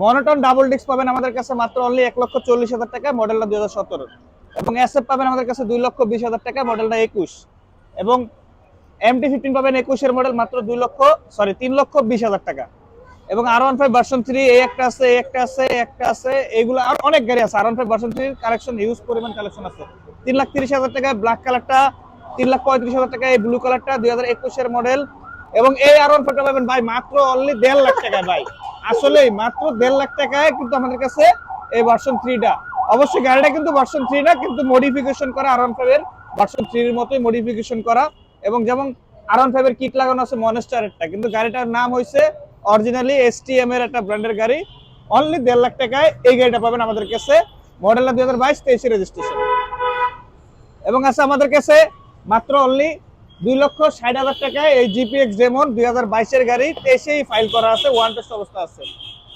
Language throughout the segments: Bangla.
মনোটন ডাবল ডিস্ক পাবেন আমাদের কাছে মাত্র অনলি এক লক্ষ চল্লিশ হাজার টাকা মডেলটা দুই হাজার সতেরো। এবং এসএফ পাবেন আমাদের কাছে দুই লক্ষ বিশ হাজার টাকা মডেলটা একুশ। এবং এমটি ফিফটিন পাবেন একুশের মডেল মাত্র দুই লক্ষ সরি তিন লক্ষ বিশ হাজার টাকা। এবং R one five version three এই একটা আছে, এই একটা আছে একটা আছে, এইগুলো আর অনেক গাড়ি আছে। আর ওয়ান ফাইভ ভার্সন থ্রির কালেকশন হিউজ পরিমাণ কালেকশন আছে। তিন লাখ তিরিশ হাজার টাকায় ব্ল্যাক কালারটা তিন লাখ পঁয়ত্রিশ হাজার টাকা এই ব্লু কালারটা দুই হাজার একুশের মডেল এবং এই আর ওয়ান ফাইভটা পাবেন ভাই, মাত্র অনলি দেড় লাখ টাকায় ভাই। আসলেই মাত্র দেড় লাখ টাকায় কিন্তু আমাদের কাছে এই ভার্সন থ্রিটা অবশ্যই গাড়িটা কিন্তু ভার্সন থ্রি না, কিন্তু মডিফিকেশন করা আর ওয়ান ফাইভের ভার্সন থ্রির মতোই মডিফিকেশন করা। এবং যেমন আর ওয়ান ফাইভের কিট লাগানো আছে মনেস্টারেরটা কিন্তু গাড়িটার নাম হয়েছে অরিজিনালি এসটিএম এর একটা ব্র্যান্ডের গাড়ি। অনলি দেড় লাখ টাকায় এই গাড়িটা পাবেন আমাদের কাছে মডেলটা দুই হাজার বাইশ তেইশে রেজিস্ট্রেশন এবং আছে আমাদের কাছে মাত্র অনলি দুই লক্ষ ষাট হাজার টাকায় এই জিপিএক্স ডেমন দুই হাজার বাইশের গাড়ি তেইশেই ফাইল করা আছে ওয়ান টেস্ট অবস্থা আছে।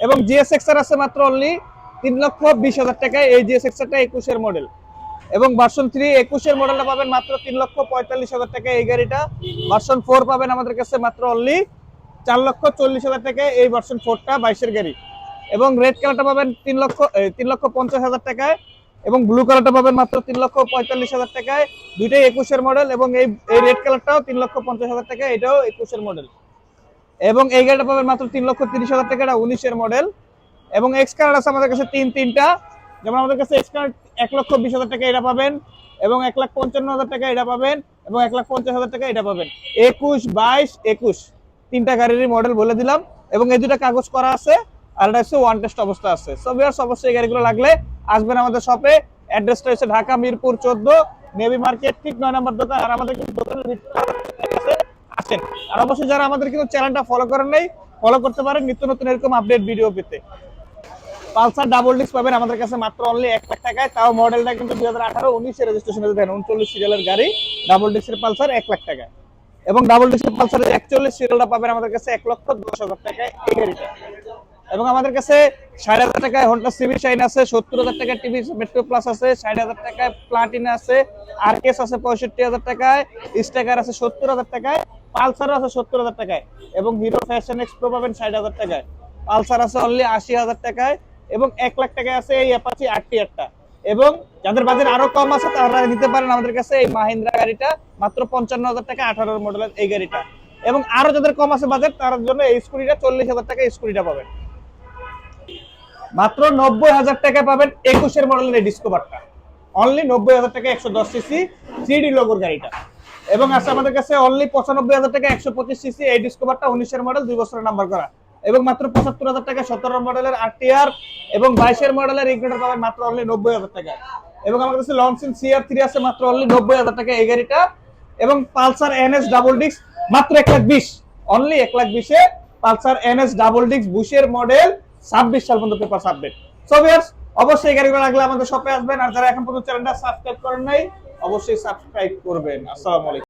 এবং জিএসএক্স এর আছে মাত্র অনলি তিন লক্ষ বিশ হাজার টাকায় এই জিএসএক্স এরটা একুশের মডেল এবং ভার্সন থ্রি একুশের মডেলটা পাবেন মাত্র তিন লক্ষ পঁয়তাল্লিশ হাজার টাকায় এই গাড়িটা। ভার্সন ফোর পাবেন আমাদের কাছে মাত্র অনলি চার লক্ষ চল্লিশ হাজার টাকায় এই ভার্সন ফোরটা বাইশের গাড়ি। এবং রেড কালারটা পাবেন তিন লক্ষ তিন লক্ষ পঞ্চাশ হাজার টাকায়। এবং ব্লু কালারটা পাবেন মাত্র তিন লক্ষ পঁয়তাল্লিশ হাজার টাকায়। দুইটাই একুশের মডেল এবং এই এই রেড কালারটাও তিন লক্ষ পঞ্চাশ হাজার টাকা এটাও একুশের মডেল এবং এই গাড়িটা পাবেন মাত্র তিন লক্ষ তিরিশ হাজার টাকা এটা উনিশের মডেল এবং এক্স কালার আছে আমাদের কাছে তিন, তিনটা। যেমন আমাদের কাছে এক্স কালার এক লক্ষ বিশ হাজার টাকা এটা পাবেন এবং এক লাখ পঞ্চান্ন হাজার টাকা এটা পাবেন এবং এক লাখ পঞ্চাশ হাজার টাকা এটা পাবেন। একুশ, বাইশ, একুশ, তিনটা গাড়িরই মডেল বলে দিলাম। এবং এই দুটা কাগজ করা আছে। ওয়ান টেস্ট অবস্থা আছে। সো ভিউয়ার্স অবশ্যই গাড়িগুলো লাগলে আসবেন আমাদের শপে অ্যাড্রেসটা হচ্ছে ঢাকা মিরপুর চোদ্দ নেভি মার্কেট ঠিক নয় নম্বর দোকান, আর আমাদের কিন্তু দোকানের আর অবশ্যই যারা আমাদের কিন্তু চ্যানেলটা ফলো করেন নাই ফলো করতে পারেন, নিত্য নতুন এরকম আপডেট ভিডিও পেতে। পালসার ডাবল ডিস্ক পাবেন আমাদের কাছে মাত্র অনলি এক লাখ টাকায়। তাও মডেলটা কিন্তু দুই হাজার আঠারো, উনিশে রেজিস্ট্রেশন উনচল্লিশ সিরিয়ালের গাড়ি ডাবল ডিস্কের পালসার এক লাখ টাকায়। এবং ডাবল ডিস্কের পালসারের একচল্লিশ সিরিয়ালটা পাবেন আমাদের কাছে এক লক্ষ দশ হাজার টাকায় এই গাড়িটা। এবং আমাদের কাছে ষাট হাজার টাকায় হন্ডা সিভি শাইন আছে, সত্তর হাজার টাকায় টিভি মেট্রো প্লাস আছে, ষাট হাজার টাকায় প্লাটিনা আছে আরকেস আছে পঁয়ষট্টি হাজার টাকায় স্টেকার আছে সত্তর হাজার টাকায় পালসার আছে সত্তর হাজার টাকায় এবং হিরো ফ্যাশন এক্সপ্রো পাবেন ষাট হাজার টাকায়। পালসার আছে অনলি আশি হাজার টাকায় এবং এক লাখ টাকায় আছে এই অ্যাপাচি আটটি একটা এবং যাদের বাজেট আরও কম আছে, তারা নিতে পারেন আমাদের কাছে এই মাহিন্দ্রা গাড়িটা, মাত্র পঞ্চান্ন হাজার টাকা আঠারো মডেলের এই গাড়িটা। এবং আরও যাদের কম আছে বাজেট তার জন্য এই স্কুটিটা চল্লিশ হাজার টাকা স্কুটিটা পাবেন। মাত্র নব্বই হাজার টাকা পাবেন একুশের মডেলের এই ডিসকভারটা অনলি নব্বই হাজার টাকা একশো দশ সিসি থ্রি লোগোর গাড়িটা। এবং আছে আমাদের কাছে অনলি পঁচানব্বই হাজার টাকা একশো পঁচিশ সিসি এই ডিসকভারটা উনিশের মডেল দুই বছরের নাম্বার করা। এবং মাত্র পঁচাত্তর হাজার টাকা সতেরো মডেলের আরটিআর এবং বাইশের মডেলের ইগনেটার পাবেন মাত্র অনলি নব্বই হাজার টাকা এবং আমার কাছে লংসিন সিআর থ্রি আছে, মাত্র অনলি নব্বই হাজার টাকা এই গাড়িটা। এবং পালসার এনএস ডাবল ডিস্ক মাত্র এক লাখ বিশ। অনলি এক লাখ বিশে পালসার এনএস ডাবল ডিস্ক বুশের মডেল ছাব্বিশ সাল পর্যন্ত পেপার সাবমিট সো ভিয়ার্স অবশ্যই গাড়ি গাড়িগুলো লাগলে আমাদের শপে আসবেন। আর যারা এখন পর্যন্ত চ্যানেলটা সাবস্ক্রাইব করেন নাই, অবশ্যই সাবস্ক্রাইব করবেন। আসসালামু আলাইকুম।